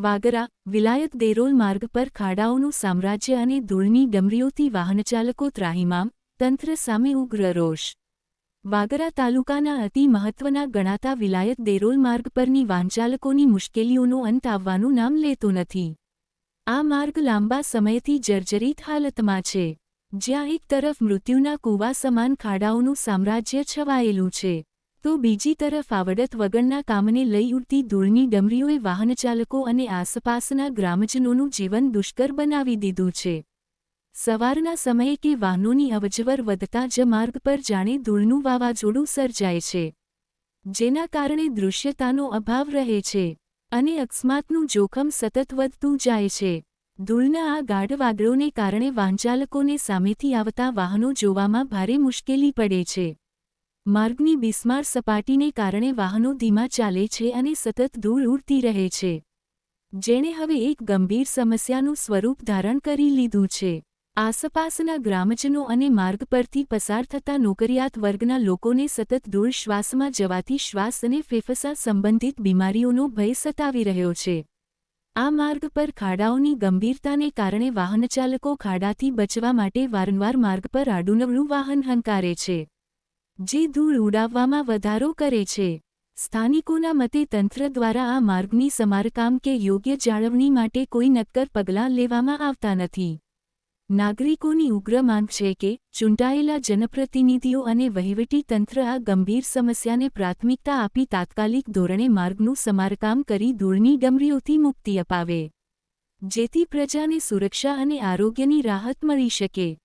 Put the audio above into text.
વાગરા, વિલાયત દેરોલ માર્ગ પર ખાડાઓનું સામ્રાજ્ય અને ધૂળની ડમરીઓથી વાહનચાલકો ત્રાહિમામ, તંત્ર સામે ઉગ્ર રોષ. વાગરા તાલુકાના અતિ મહત્વના ગણાતા વિલાયત દેરોલ માર્ગ પરની વાહનચાલકોની મુશ્કેલીઓનો અંત આવવાનું નામ લેતો નથી. આ માર્ગ લાંબા સમયથી જર્જરિત હાલતમાં છે. જ્યાં એક તરફ મૃત્યુના કૂવા સમાન ખાડાઓનું સામ્રાજ્ય છવાયેલું છે. તો બીજી તરફ આવડત વગરના કામને લઈ ઉડતી ધૂળની ડમરીઓએ વાહનચાલકો અને આસપાસના ગ્રામજનોનું જીવન દુષ્કર બનાવી દીધું છે. સવારના સમયે કે વાહનોની અવજવર વધતા જ માર્ગ પર જાણે ધૂળનું વાવાઝોડું સર્જાય છે. જેના કારણે દૃશ્યતાનો અભાવ રહે છે અને અકસ્માતનું જોખમ સતત વધતું જાય છે. ધૂળના આ ગાઢ વાદળોને કારણે વાહનચાલકોને સામેથી આવતા વાહનો જોવામાં ભારે મુશ્કેલી પડે છે. માર્ગની બિસ્માર સપાટીને કારણે વાહનો ધીમા ચાલે છે અને સતત ધૂળ ઉડતી રહે છે. જેણે હવે એક ગંભીર સમસ્યાનું સ્વરૂપ ધારણ કરી લીધું છે. આસપાસના ગ્રામજનો અને માર્ગ પરથી પસાર થતા નોકરિયાત વર્ગના લોકોને સતત ધૂળ શ્વાસમાં જવાથી શ્વાસ અને ફેફસા સંબંધિત બીમારીઓનો ભય સતાવી રહ્યો છે. આ માર્ગ પર ખાડાઓની ગંભીરતાને કારણે વાહનચાલકો ખાડાથી બચવા માટે વારંવાર માર્ગ પર આડુનવડું વાહન હંકારે છે. જે ધૂળ ઉડાવવામાં વધારો કરે છે. સ્થાનિકોના મતે તંત્ર દ્વારા આ માર્ગની સમારકામ કે યોગ્ય જાળવણી માટે કોઈ નક્કર પગલાં લેવામાં આવતા નથી. નાગરિકોની ઉગ્ર માંગ છે કે ચૂંટાયેલા જનપ્રતિનિધિઓ અને વહીવટી તંત્ર આ ગંભીર સમસ્યાને પ્રાથમિકતા આપી તાત્કાલિક ધોરણે માર્ગનું સમારકામ કરી ધૂળની ડમરીઓથી મુક્તિ અપાવે. જેથી પ્રજાને સુરક્ષા અને આરોગ્યની રાહત મળી શકે.